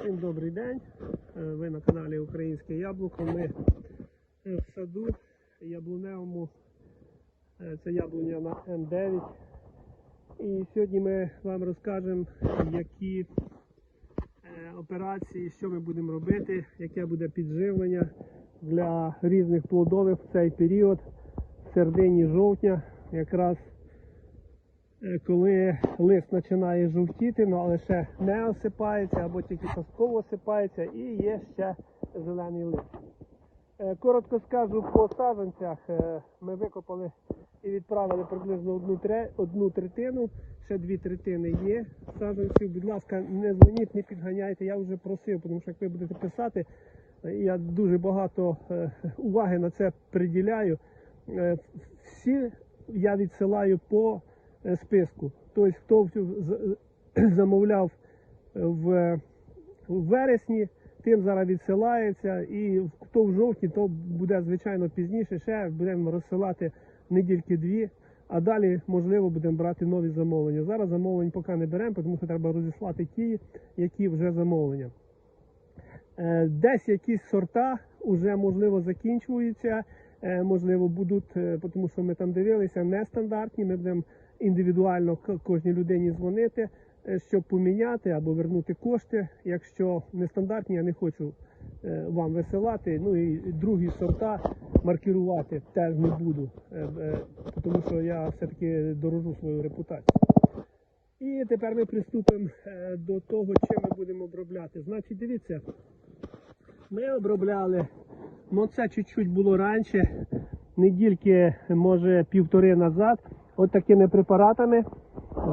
Всім добрий день. Е, Ви на каналі Українське Яблуко. Ми е, в саду яблуневому. Е, Це яблуня на М9. І сьогодні ми вам розкажемо, які операції, що ми будемо робити, яке буде підживлення для різних плодових в цей період, в середині жовтня, якраз коли лист починає жовтіти, ну, але ще не осипається або тільки частково осипається і є ще зелений лист. Е, Коротко скажу по саджанцях. Е, Ми викопали і відправили приблизно одну, одну третину, ще дві третини є саджанців. Будь ласка, не дзвоніть, не підганяйте. Я вже просив, тому що як ви будете писати, е, я дуже багато уваги на це приділяю. Всі я відсилаю по списку. Тобто, хто замовляв в, в вересні, тим зараз відсилається. І хто в жовтні, то буде звичайно пізніше. Ще будемо розсилати недільки дві. А далі, можливо, будемо брати нові замовлення. Зараз замовлень поки не беремо, тому що треба розіслати ті, які вже замовлення. Е, Десь якісь сорта вже можливо закінчуються, е, можливо, будуть, е, тому що ми там дивилися, нестандартні. Ми будемо індивідуально кожній людині дзвонити, е, щоб поміняти або вернути кошти. Якщо нестандартні, я не хочу е, вам висилати. Ну і другі сорта маркірувати теж не буду, е, тому що я все-таки дорожу свою репутацію. І тепер ми приступимо до того, чим ми будемо обробляти. Значить, дивіться, ми обробляли, ну це чуть-чуть було раніше, недільки, може півтори назад, от такими препаратами.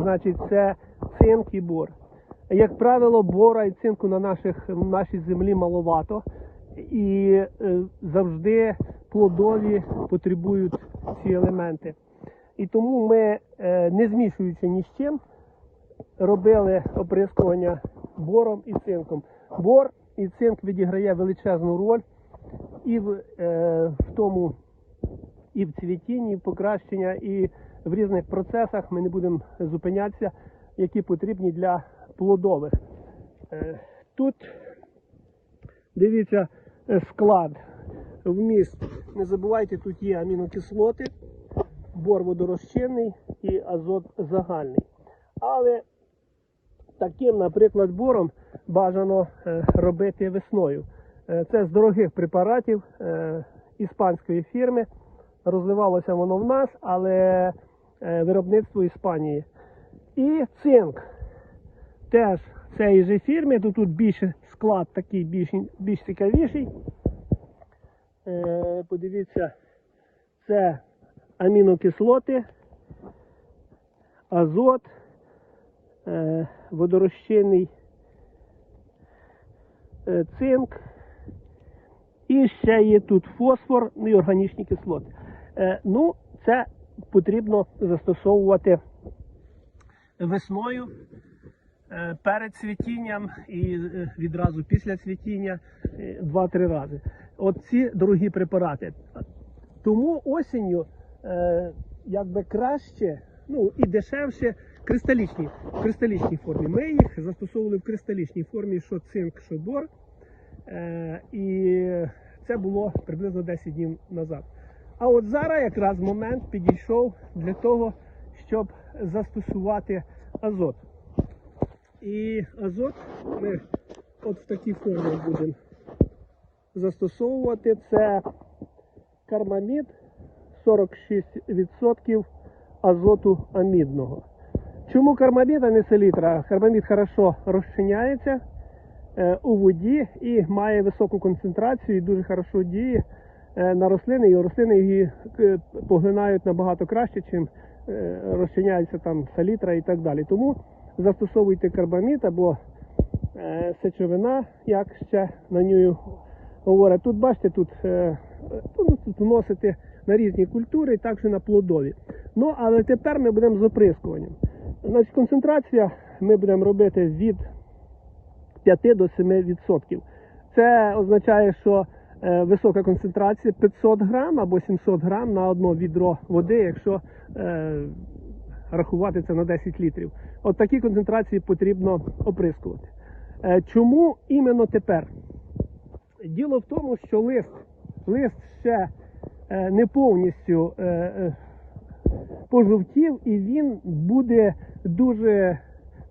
Значить, це цинк і бор. Як правило, бора і цинку на наших, нашій землі маловато. І е, завжди плодові потребують ці елементи. І тому ми, е, не змішуючи ні з чим, робили оприскування бором і цинком. Бор і цинк відіграє величезну роль і в, е, в тому, і в цвітінні, і в покращення, і в різних процесах ми не будемо зупинятися, які потрібні для плодових. Е, тут дивіться е, склад, вміст. Не забувайте, тут є амінокислоти, бор водорозчинний і азот загальний. Але таким, наприклад, бором бажано е, робити весною. Це з дорогих препаратів іспанської фірми. Розливалося воно в нас, але виробництво Іспанії. І цинк теж цієї же фірми, то тут більше склад такий більш, більш цікавіший. Е, Подивіться, це амінокислоти, азот, е, водорозчинний е, цинк. І ще є тут фосфор і органічні кислоти. Е, ну, це потрібно застосовувати весною е, перед цвітінням і е, відразу після цвітіння е, два-три рази. От ці дорогі препарати. Тому осінню е, якби краще, ну і дешевше кристалічні, в кристалічній формі. Ми їх застосовували в кристалічній формі, що цинк, що бор. Е, і це було приблизно 10 днів назад. А от зараз якраз момент підійшов для того, щоб застосувати азот. І азот ми от в такій формі будемо застосовувати. Це кармамід 46% азоту амідного. Чому кармамід, а не селітра? Кармамід хорошо розчиняється е, у воді і має високу концентрацію і дуже хорошо діє на рослини, і рослини її е, поглинають набагато краще, чим е, розчиняється там салітра і так далі. Тому застосовуйте карбамід або е, сечовина, як ще на нього говорять. Тут бачите, тут, е, тут, вносити на різні культури, і також на плодові. Ну, але тепер ми будемо з оприскуванням. Значить, концентрація ми будемо робити від 5 до 7%. Це означає, що е, висока концентрація 500 грам або 700 грам на одно відро води, якщо е, рахувати це на 10 літрів. От такі концентрації потрібно оприскувати. Е, Чому іменно тепер? Діло в тому, що лист, лист ще е, не повністю е, е, пожовтів, і він буде дуже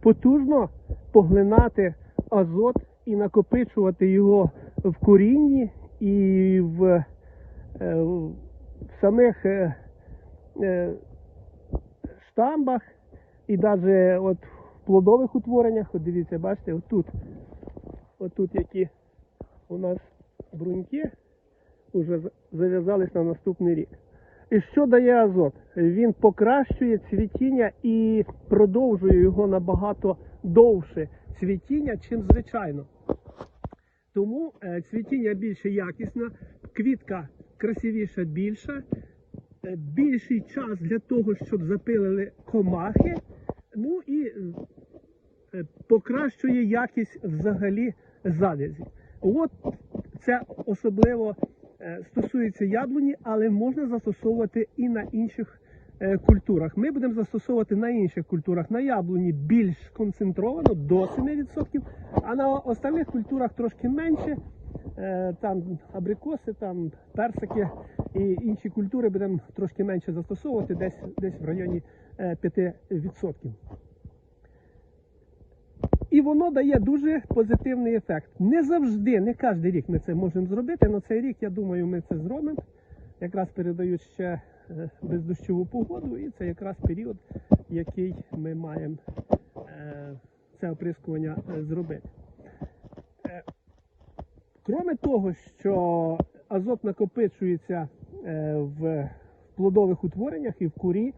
потужно поглинати азот і накопичувати його в корінні і в, е, в самих е, е, штамбах, і навіть от в плодових утвореннях. От дивіться, бачите, отут, отут які у нас бруньки вже зав'язались на наступний рік. І що дає азот? Він покращує цвітіння і продовжує його набагато довше цвітіння, чим звичайно. Тому е, цвітіння більше якісне, квітка красивіша більша, е, більший час для того, щоб запилили комахи. Ну і е, покращує якість взагалі завязі. От це особливо стосується яблуні, але можна застосовувати і на інших культурах. Ми будемо застосовувати на інших культурах. На яблуні більш концентровано до 7%, а на остальних культурах трошки менше. Е, Там абрикоси, там персики і інші культури будемо трошки менше застосовувати, десь, десь в районі е, 5%. І воно дає дуже позитивний ефект. Не завжди, не кожен рік ми це можемо зробити, але цей рік, я думаю, ми це зробимо. Якраз передають ще е, бездощову погоду, і це якраз період, який ми маємо е, це оприскування е, зробити. Е, Кроме того, що азот накопичується е, в плодових утвореннях і в курі,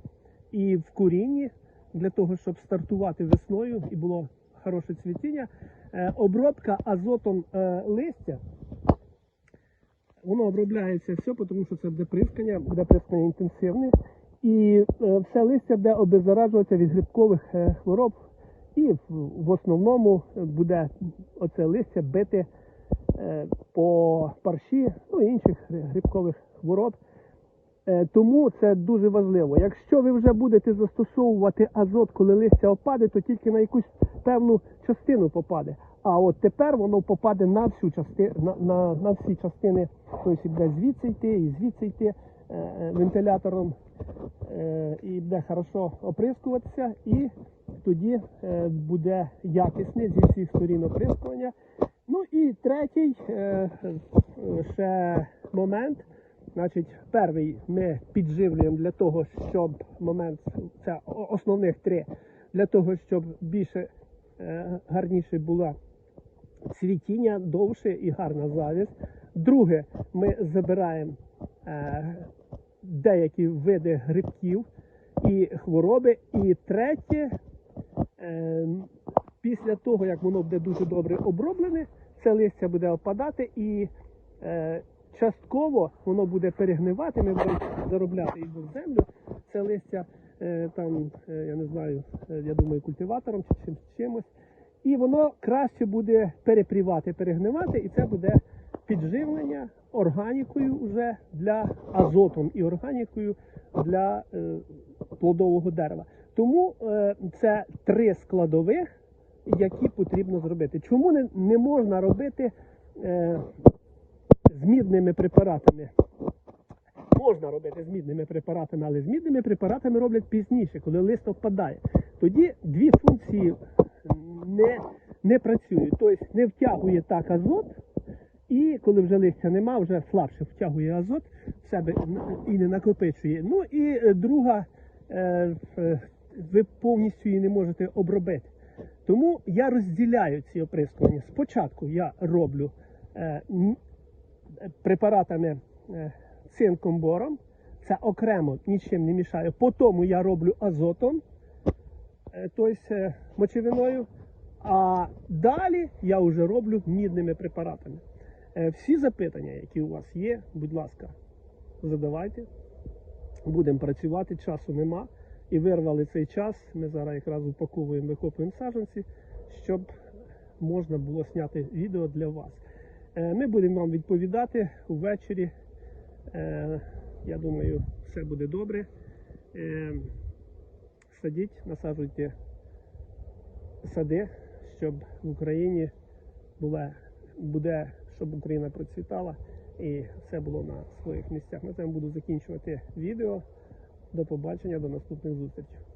і в корінні для того, щоб стартувати весною і було хороше цвітіння. Е, Обробка азотом е, листя. Воно обробляється все, тому що це буде прискання, буде прискання інтенсивне. І е, все листя буде обеззаражуватися від грибкових е, хвороб. І в, основному буде оце листя бити е, по парші, ну і інших грибкових хвороб. Е, Тому це дуже важливо. Якщо ви вже будете застосовувати азот, коли листя опаде, то тільки на якусь певну частину попаде. А от тепер воно попаде на всю частину, на, на, на всі частини, тобто буде звідси йти і звідси йти е, е, вентилятором, е, і буде хорошо оприскуватися, і тоді е, буде якісне зі всіх сторін оприскування. Ну і третій е, е, ще момент. Значить, перший ми підживлюємо для того, щоб момент, це основних три, для того, щоб більше е, гарніше було цвітіння, довше і гарна завість. Друге, ми забираємо е, деякі види грибків і хвороби. І третє, е, після того, як воно буде дуже добре оброблене, це листя буде опадати і частково воно буде перегнивати, ми будемо заробляти його в землю. Це листя е, там, е, я не знаю, е, я думаю, культиватором чи чим, чимось. І воно краще буде перепрівати, перегнивати, і це буде підживлення органікою вже для азотом і органікою для е, плодового дерева. Тому е, це три складових, які потрібно зробити. Чому не, не можна робити е, з мідними препаратами? Можна робити з мідними препаратами, але з мідними препаратами роблять пізніше, коли лист впадає. Тоді дві функції не, не працюють. Тобто не втягує так азот, і коли вже листя нема, вже слабше втягує азот в себе і не накопичує. Ну і е, друга, е, е, ви повністю її не можете обробити. Тому я розділяю ці оприскування. Спочатку я роблю препаратами е, цинком бором. Це окремо нічим не мішаю. Потім я роблю азотом, тобто мочевиною. А далі я вже роблю мідними препаратами. Всі запитання, які у вас є, будь ласка, задавайте. Будемо працювати, часу нема. І вирвали цей час. Ми зараз якраз упаковуємо, викопуємо саджанці, щоб можна було зняти відео для вас. Е, Ми будемо вам відповідати ввечері. Е, Я думаю, все буде добре. Е, Садіть, насаджуйте сади, щоб в Україні була, буде, щоб Україна процвітала і все було на своїх місцях. На цьому буду закінчувати відео. До побачення, до наступних зустрічей.